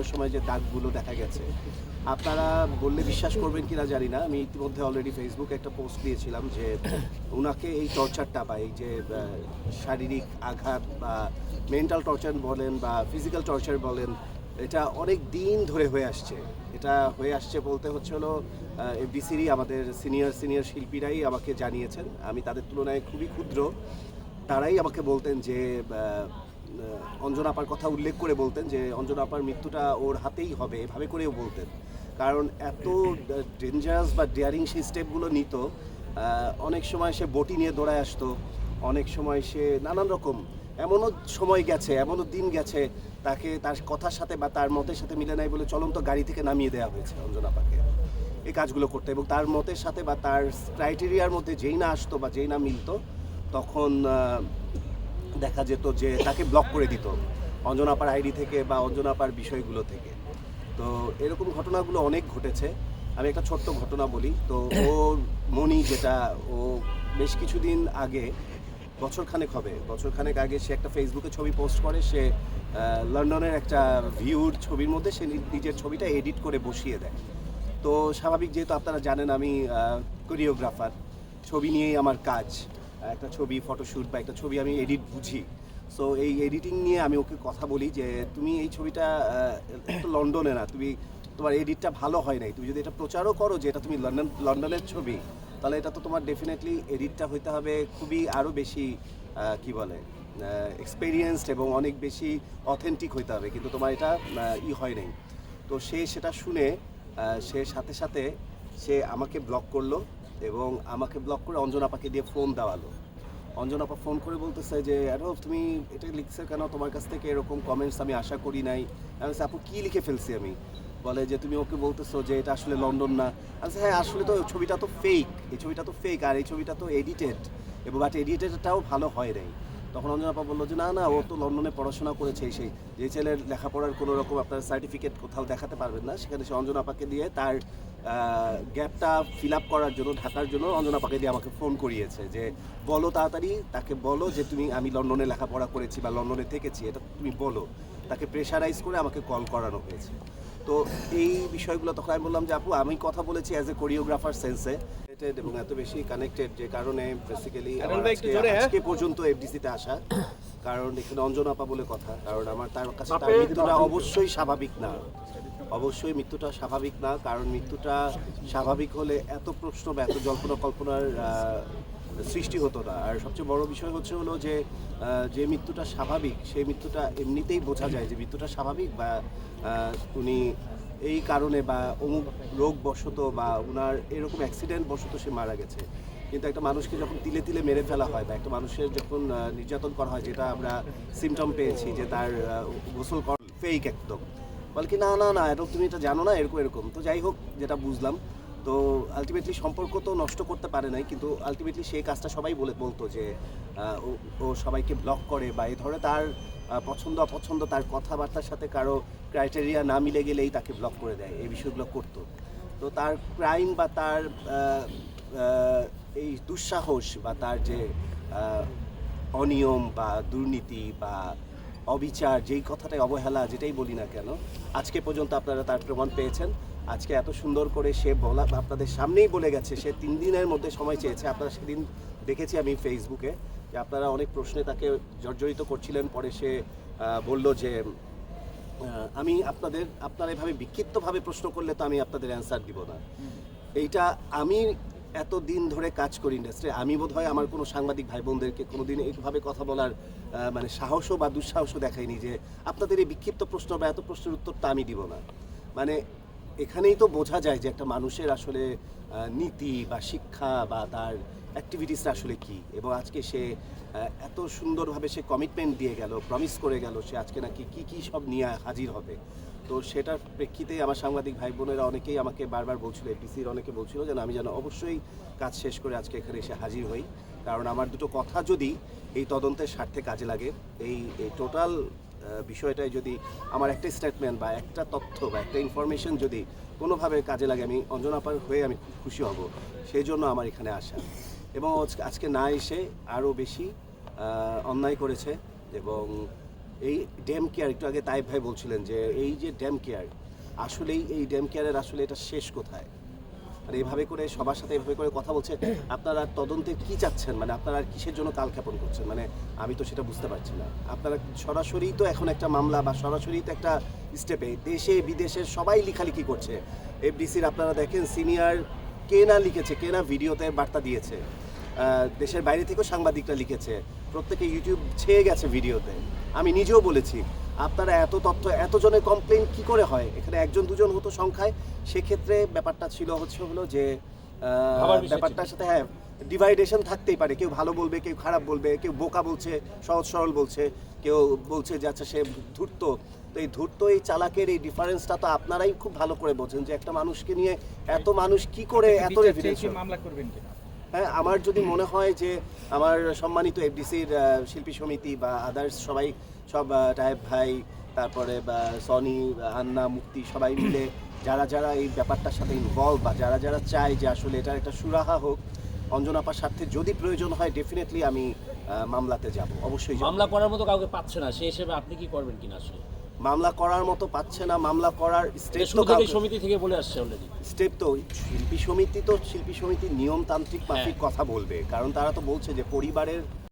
করানোর সময় যে দাগগুলো দেখা গেছে। আপনারা বললে বিশ্বাস করবেন কিনা জানি না। আমি ইতিমধ্যে অলরেডি ফেসবুকে একটা পোস্ট দিয়েছিলাম যে ওনাকে এই টর্চারটা বা এই যে শারীরিক আঘাত বা মেন্টাল টর্চার বলেন বা ফিজিক্যাল টর্চার বলেন, এটা অনেক দিন ধরে হয়ে আসছে। এটা হয়ে আসছে বলতে হচ্ছে হলো এফডিসিরই আমাদের সিনিয়র সিনিয়র শিল্পীরাই আমাকে জানিয়েছেন। আমি তাদের তুলনায় খুবই ক্ষুদ্র। তারাই আমাকে বলতেন যে অঞ্জনা আপার কথা উল্লেখ করে বলতেন যে, অঞ্জনা আপার মৃত্যুটা ওর হাতেই হবে, এভাবে করেও বলতেন। কারণ এত ডেঞ্জারাস বা ডেয়ারিং সেই স্টেপগুলো নিত অনেক সময় সে বটি নিয়ে দৌড়ায় আসতো, অনেক সময় সে নানান রকম, এমনও সময় গেছে, এমনও দিন গেছে, তাকে তার কথার সাথে বা তার মতের সাথে মিলে নাই বলে চলন্ত গাড়ি থেকে নামিয়ে দেওয়া হয়েছে অঞ্জনা পাকে এই কাজগুলো করতে এবং তার মতের সাথে বা তার ক্রাইটেরিয়ার মধ্যে যেই না আসতো বা যেই না মিলতো, তখন দেখা যেত যে তাকে ব্লক করে দিত, অঞ্জনাপার আইডি থেকে বা অঞ্জনাপার বিষয়গুলো থেকে। তো এরকম ঘটনাগুলো অনেক ঘটেছে। আমি একটা ছোট্ট ঘটনা বলি। তো ও মনি যেটা, ও বেশ কিছুদিন আগে বছরখানেক হবে বছরখানেক আগে সে একটা ফেসবুকে ছবি পোস্ট করে। সে লন্ডনের একটা ভিউর ছবির মধ্যে সে নিজের ছবিটা এডিট করে বসিয়ে দেয়। তো স্বাভাবিক যেহেতু আপনারা জানেন আমি কোরিওগ্রাফার ছবি নিয়েই আমার কাজ। একটা ছবি ফটোশ্যুট বা একটা ছবি আমি এডিট বুঝি। সো এই এডিটিং নিয়ে আমি ওকে কথা বলি যে, তুমি এই ছবিটা লন্ডনে না, তুমি, তোমার এডিটটা ভালো হয় নাই। তুমি যদি এটা প্রচারও করো যে, এটা তুমি লন্ডন, লন্ডনের ছবি, তাহলে এটা তো তোমার ডেফিনেটলি এডিটটা হইতে হবে খুবই আরও বেশি কি বলে এক্সপেরিয়েন্সড এবং অনেক বেশি অথেন্টিক হইতে হবে। কিন্তু তোমার এটা ই হয় নাই। তো সে সেটা শুনে সে সাথে সাথে সে আমাকে ব্লক করল। এবং আমাকে ব্লক করে অঞ্জনাপাকে দিয়ে ফোন দেওয়ালো। অঞ্জনাপা ফোন করে বলতেছে যে আরও তুমি এটা লিখছে কেন? তোমার কাছ থেকে এরকম কমেন্টস আমি আশা করি নাই। আমি আপু, কী লিখে ফেলছি আমি? বলে যে, তুমি ওকে বলতেছো যে, এটা আসলে লন্ডন না। আচ্ছা হ্যাঁ আসলে তো ছবিটা তো ফেক এই ছবিটা তো ফেক আর এই ছবিটা তো এডিটেড এবং বাট এডিটেডটাও ভালো হয় নাই। তখন অঞ্জনাপা বলল যে, না না, ও তো লন্ডনে পড়াশোনা করেছে সেই যে ছেলের লেখাপড়ার কোনো রকম আপনার সার্টিফিকেট কোথাও দেখাতে পারবেন না। সেখানে সে অঞ্জনাপাকে দিয়ে তার গ্যাপটা ফিল আপ করার জন্য, ঢাকার জন্য অঞ্জনাপাকে দিয়ে আমাকে ফোন করিয়েছে যে, বলো তাড়াতাড়ি, তাকে বলো যে, তুমি, আমি লন্ডনে লেখাপড়া করেছি বা লন্ডনে থেকেছি, এটা তুমি বলো। তাকে প্রেশারাইজ করে আমাকে কল করানো হয়েছে। তো এই বিষয়গুলো তখন আমি বললাম যে, আপু, আমি কথা বলেছি অ্যাজ এ কোরিওগ্রাফার সেন্সে এবং এত বেশি কানেক্টেড যে কারণে বেসিক্যালি হ্যাঁ? আজকে পর্যন্ত এফডিসিতে আসা। কারণ এখানে অঞ্জনাপা বলে কথা। কারণ আমার তার কাছে তার মৃত্যুটা অবশ্যই স্বাভাবিক না। অবশ্যই মৃত্যুটা স্বাভাবিক না, কারণ মৃত্যুটা স্বাভাবিক হলে এত প্রশ্ন বা এত জল্পনা কল্পনার সৃষ্টি হতো না। আর সবচেয়ে বড় বিষয় হচ্ছে হলো যে যে মৃত্যুটা স্বাভাবিক, সেই মৃত্যুটা এমনিতেই বোঝা যায় যে মৃত্যুটা স্বাভাবিক বা উনি এই কারণে বা অমুক রোগ বশত বা ওনার এরকম অ্যাক্সিডেন্ট বশত সে মারা গেছে। কিন্তু একটা মানুষকে যখন তিলে তিলে মেরে ফেলা হয় বা একটা মানুষের যখন নির্যাতন করা হয়, যেটা আমরা সিমটম পেয়েছি যে তার গোসল কর ফেক একদম। বলে কি না না না, এরকম তুমি এটা জানো না, এরকম এরকম। তো যাই হোক, যেটা বুঝলাম। তো আলটিমেটলি সম্পর্ক তো নষ্ট করতে পারে নাই, কিন্তু আলটিমেটলি সেই কাজটা সবাই বলে, বলতো যে ও- সবাইকে ব্লক করে বা এই ধরনের তার পছন্দ, অপছন্দ, তার কথাবার্তার সাথে কারও ক্রাইটেরিয়া না মিলে গেলেই তাকে ব্লক করে দেয়, এই বিষয়গুলো করতো। তো তার ক্রাইম বা তার এই দুঃসাহস বা তার যে অনিয়ম বা দুর্নীতি বা অবিচার, যেই কথাটাই অবহেলা, যেটাই বলি না কেন, আজকে পর্যন্ত আপনারা তার প্রমাণ পেয়েছেন। আজকে এত সুন্দর করে সে বলা আপনাদের সামনেই বলে গেছে, সে তিন দিনের মধ্যে সময় চেয়েছে। আপনারা সেদিন দেখেছি আমি ফেসবুকে যে আপনারা অনেক প্রশ্নে তাকে জর্জরিত করছিলেন, পরে সে বলল যে আমি আপনাদের, আপনারা এভাবে বিক্ষিপ্তভাবে প্রশ্ন করলে তো আমি আপনাদের অ্যান্সার দিব না। এইটা আমি এত দিন ধরে কাজ করি ইন্ডাস্ট্রি আমি বোধ হয় আমার কোনো সাংবাদিক ভাই বোনদেরকে কোনোদিন এইভাবে কথা বলার মানে সাহসও বা দুঃসাহসও দেখাইনি যে আপনাদের এই বিক্ষিপ্ত প্রশ্ন বা এত প্রশ্নের উত্তরটা আমি দিব না। মানে এখানেই তো বোঝা যায় যে একটা মানুষের আসলে নীতি বা শিক্ষা বা তার অ্যাক্টিভিটিসটা আসলে কি? এবং আজকে সে এত সুন্দরভাবে সে কমিটমেন্ট দিয়ে গেল প্রমিস করে গেল, সে আজকে নাকি কি কি সব নিয়ে হাজির হবে? তো সেটার প্রেক্ষিতে আমার সাংবাদিক ভাই বোনেরা অনেকেই আমাকে বারবার বলছিল এপিসির অনেকে বলছিল যেন আমি যেন অবশ্যই কাজ শেষ করে আজকে এখানে এসে হাজির হই। কারণ আমার দুটো কথা যদি এই তদন্তের স্বার্থে কাজে লাগে, এই টোটাল বিষয়টায় যদি আমার একটা স্টেটমেন্ট বা একটা তথ্য বা একটা ইনফরমেশন যদি কোনোভাবে কাজে লাগে, আমি অঞ্জনাপার হয়ে আমি খুশি হব। সেই জন্য আমার এখানে আসা। এবং আজকে- না এসে আরও বেশি অন্যায় করেছে এবং এই ড্যাম কেয়ার একটু আগে তাইব ভাই বলছিলেন যে এই যে ড্যাম কেয়ার আসলেই এই ড্যাম কেয়ারের আসলে এটা শেষ কোথায়? আর এভাবে করে সবার সাথে এভাবে করে কথা বলছে, আপনারা তদন্তে কি চাচ্ছেন? মানে আপনারা কিসের জন্য কালক্ষেপণ করছেন? মানে আমি তো সেটা বুঝতে পারছি না। আপনারা সরাসরি তো এখন একটা মামলা বা সরাসরি তো একটা স্টেপে দেশে, বিদেশে সবাই লিখালিখি করছে। এফডিসির আপনারা দেখেন সিনিয়র কে না লিখেছে, কে না ভিডিওতে বার্তা দিয়েছে। দেশের বাইরে থেকেও সাংবাদিকরা লিখেছে প্রত্যেকে ইউটিউব ছেয়ে গেছে ভিডিওতে। আমি নিজেও বলেছি আপনারা এত তথ্য এত জনের কমপ্লেন কি করে হয়? এখানে একজন দুজন হতো সংখ্যায়। সেক্ষেত্রে ব্যাপারটা ছিল হচ্ছে হলো যে ব্যাপারটার সাথে হ্যাঁ ডিভাইডেশন থাকতেই পারে। কেউ ভালো বলবে কেউ খারাপ বলবে কেউ বোকা বলছে সহজ সরল বলছে কেউ বলছে যে আচ্ছা সে ধূর্ত। তো এই ধূর্ত এই চালাকের এই ডিফারেন্সটা তো আপনারাই খুব ভালো করে বোঝেন যে একটা মানুষকে নিয়ে এত মানুষ কি করে এত মামলা করবেন কিনা? হ্যাঁ আমার যদি মনে হয় যে আমার সম্মানিত এফডিসির শিল্পী সমিতি বা আদার্স সবাই, সব টাইপ ভাই, তারপরে, বা সনি আন্না মুক্তি, সবাই মিলে যারা যারা এই ব্যাপারটার সাথে ইনভলভ বা যারা যারা চায় যে আসলে এটার একটা সুরাহা হোক, অঞ্জনাপার স্বার্থে যদি প্রয়োজন হয় ডেফিনেটলি আমি মামলাতে যাব, অবশ্যই মামলা করার মতো কাউকে পাচ্ছে না সেই হিসেবে আপনি কি করবেন কিনা আসলে? মামলা করার মতো পাচ্ছে না মামলা করার স্টেপ তো সমিতি থেকে বলে আসছে অলরেডি স্টেপ তো শিল্পী সমিতি তো শিল্পী সমিতি নিয়মতান্ত্রিক মাফিক কথা বলবে কারণ তারা তো বলছে যে পরিবারের